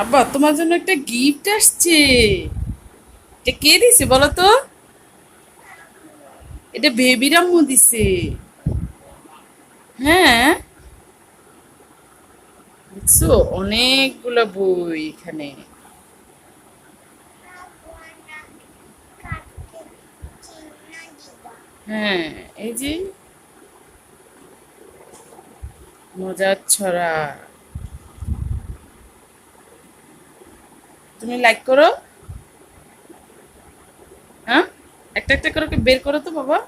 আব্বা, তোমার জন্য একটা গিফট আসছে। এটা কে দিছে বলো তো? এটা বেবি রাম্মু দিছে। হ্যাঁ? দেখছ, অনেকগুলো বই এখানে। হ্যাঁ এই যে মজার ছড়া। তুমি লাইক করো। হ্যাঁ? একটা একটা করে বের করো তো, বাবা।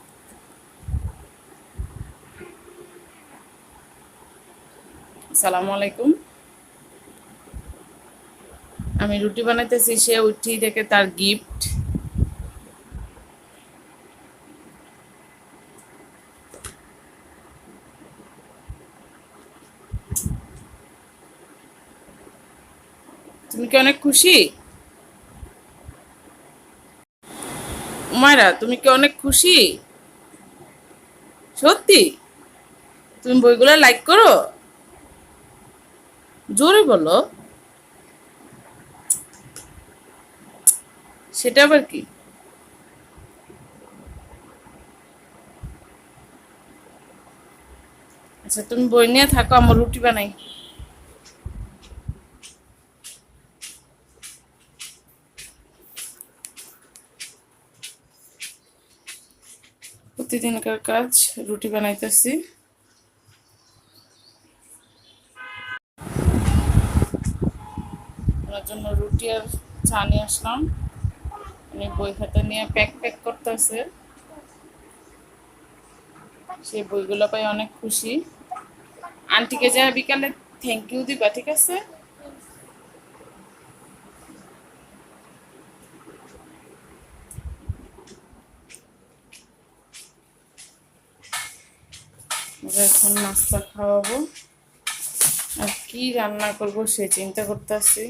আসসালামু আলাইকুম। আমি রুটি বানাইতেছি, সে উঠি দেখে তার গিফট তুমি কি অনেক খুশি? মায়রা তুমি কি অনেক খুশি? সত্যি? তুমি বইগুলো লাইক করো? জোরে বলো। সেটা আবার কি? আচ্ছা তুমি বই নিয়ে থাকো, আমার রুটি বানাই। প্রতিদিনকার কাজ, রুটি বানাইতেছি। ওনার জন্য রুটি আর চা নিয়ে আসলাম। উনি বই খাতা নিয়ে প্যাক প্যাক করতেছে। সেই বইগুলো পাই অনেক খুশি। আন্টিকে যা বিকালে থ্যাংক ইউ দিবা, ঠিক আছে? এখন নাস্তা খাওয়াবো। আর কি রান্না করব সে চিন্তা করতেছি।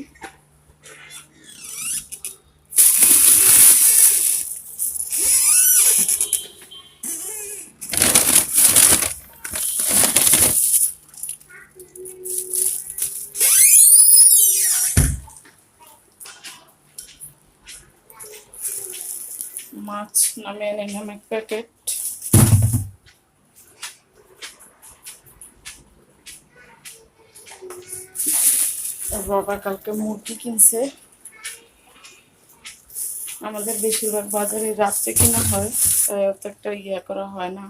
মাছ নামিয়ে নিলাম এক প্যাকেট। বাবা কালকে মুরগি কিনছে। আমাদের বেশিরভাগ বাজারে রাত্রে কিনা হয়, তাই অত একটা ইয়ে করা হয় না।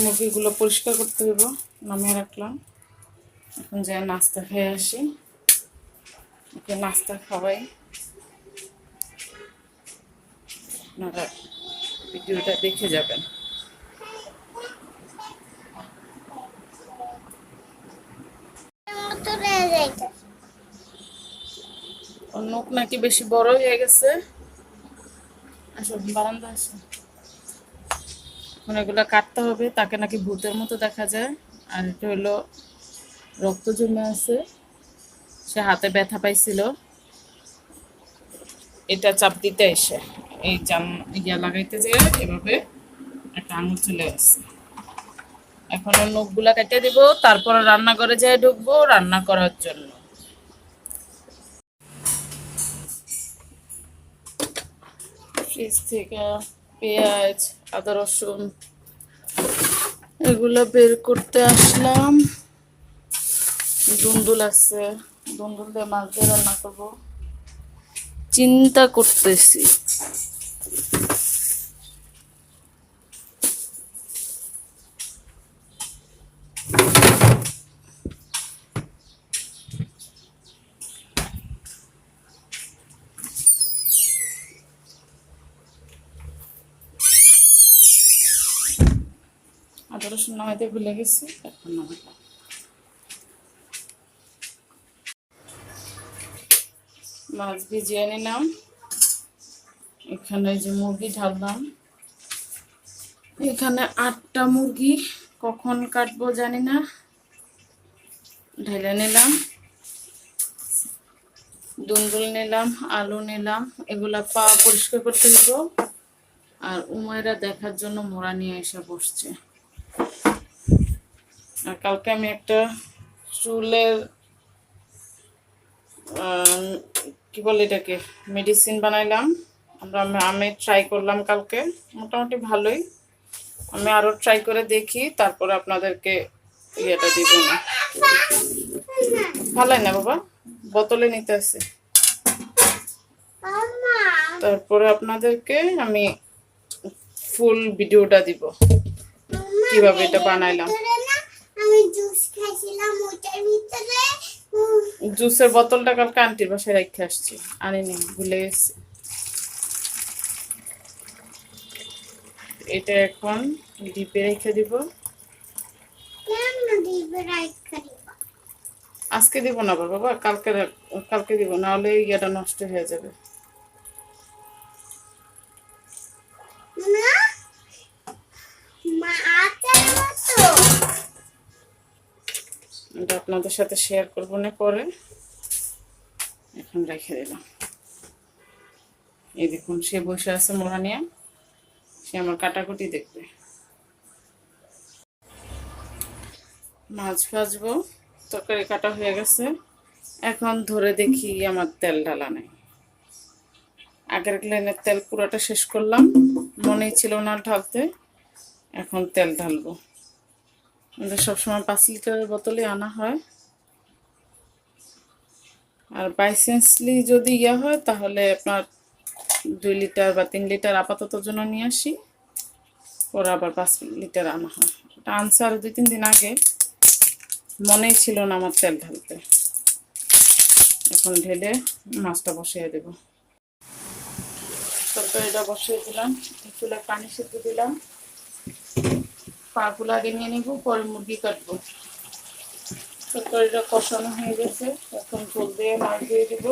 মুরগিগুলো পরিষ্কার করতে হইব, নামিয়ে রাখলাম। এখন যাই নাস্তা খেয়ে আসি। ওকে নাস্তা খাওয়াই। আপনারা ভিডিওটা দেখে যাবেন। নখ নাকি বেশি বড় হয়ে গেছে। কাটতে হবে, তাকে নাকি ভূতের মতো দেখা যায়। আর এটা হলো রক্ত জমে আছে। সে হাতে ব্যথা পাইছিল। এটা চাপ দিতে এসে। এই জান ইয়া লাগাইতে যে এভাবে একটা আঙুল চলে আসছে এখন নখগুলা কেটে দিব, তারপর রান্নাঘরে যেয়ে ঢুকবো, রান্না করার জন্য। থেকে পেঁয়াজ, আদা, রসুন, এগুলো বের করতে আসলাম। দুন্দুল আছে, দুন্দুল দিয়ে মাছ দিয়ে রান্না করব। চিন্তা করতেছি। রসুন নামাইতে ভুলে গেছি এখন নামাইলাম। মাছ ভিজিয়ে নিলাম। এখানে যে মুরগি ঢাললাম। এখানে আটটা মুরগি কখন কাটবো জানি না। ঢেলে নিলাম। দুন্দুল নিলাম, আলু নিলাম, এগুলা পা পরিষ্কার করতে দিব আর উমায়রা দেখার জন্য মোড়া নিয়ে এসে বসছে। কালকে আমি একটা চুলের কি বলে এটাকে মেডিসিন বানাইলাম। আমরা আমি ট্রাই করলাম কালকে, মোটামুটি ভালোই। আমি আরও ট্রাই করে দেখি, তারপরে আপনাদেরকে ইয়েটা দিব না। ভালোই না বাবা? বোতলে নিতে আছে। তারপরে আপনাদেরকে আমি ফুল ভিডিওটা দিব। কীভাবে এটা বানাইলাম। খাইছিলাম ভিতরে। জুসের বোতলটা কালকে আন্টির বাসায় রেখে আসছি। আনিনি ভুলে গেছি। এটা এখন ডিপে রেখে দিব। আজকে দিব না বাবা কালকে কালকে দিব না হলে ইয়েটা নষ্ট হয়ে যাবে। আপনাদের সাথে শেয়ার করব না পরে এখন রেখে দিলাম। এই দেখুন, সে বসে আছে মোড়া নিয়ে সে আমার কাটাকুটি দেখবে। মাছ ভাজবো, তরকারি কাটা হয়ে গেছে। এখন ধরে দেখি আমার তেল ঢালা নেই। আগের লাইনের তেল পুরোটা শেষ করলাম। মনেই ছিল না ঢালতে। এখন তেল ঢালবো। আমাদের সবসময় পাঁচ লিটারের বোতলে আনা হয়। আর বাইসেন্সলি যদি ইয়ে হয়, তাহলে আপনার দুই লিটার বা তিন লিটার আপাতত জন্য নিয়ে আসি। ওরা আবার পাঁচ লিটার আনা হয়। ওটা আনছে আরও দুই, তিন দিন আগে মনেই ছিল না আমার তেল ঢালতে। এখন ঢেলে মাছটা বসিয়ে দেব। তরকারিটা বসিয়ে দিলাম। চুলে পানি সেদ্ধ দিলাম। পাগুলো আগে নিয়ে নিব, পরে মুরগি কাটবো। তরকারিটা কষানো হয়ে গেছে, এখন ঝোল দিয়ে মাছ দিয়ে দিব।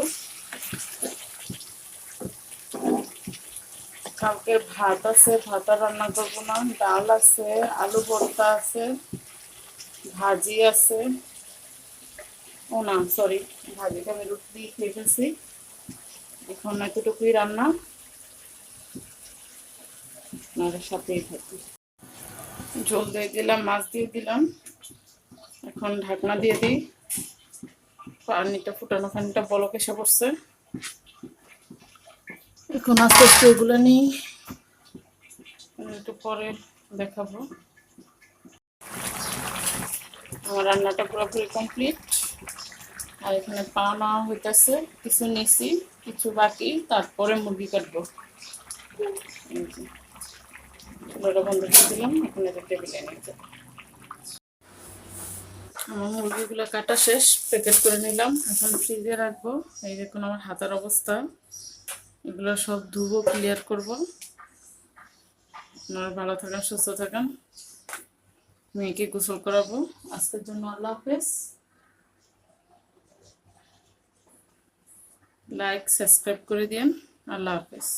কালকে ভাত আছে ভাত রান্না করব না, ডাল আছে, আলু ভর্তা আছে, ভাজি আছে, ও না সরি ভাজিটা আমি রুটি দিয়ে খেয়ে ফেলছি। এখন এতটুকুই রান্না, আপনাদের সাথেই থাকি। ঝোল দিয়ে দিলাম, মাছ দিয়ে দিলাম। এখন ঢাকনা দিয়ে দিই। পানিটা ফুটানো পানিটা বলক এসে পড়ছে। এখন আস্তে আস্তে এগুলো নিই। একটু পরে দেখাবো। আমার রান্নাটা পুরোপুরি কমপ্লিট। আর এখানে পা নেওয়া হইতেছে, কিছু নিছি, কিছু বাকি, তারপরে মুরগি কাটবো। আমার মুরগিগুলো কাটা শেষ প্যাকেট করে নিলাম। এখন ফ্রিজে রাখব। এই দেখুন আমার হাতের অবস্থা। এগুলো সব ধুবো ক্লিয়ার করব। আপনারা ভালো থাকেন, সুস্থ থাকেন। মেয়েকে গোসল করাবো। আজকের জন্য আল্লাহ হাফেজ। লাইক সাবস্ক্রাইব করে দিন আল্লাহ হাফেজ।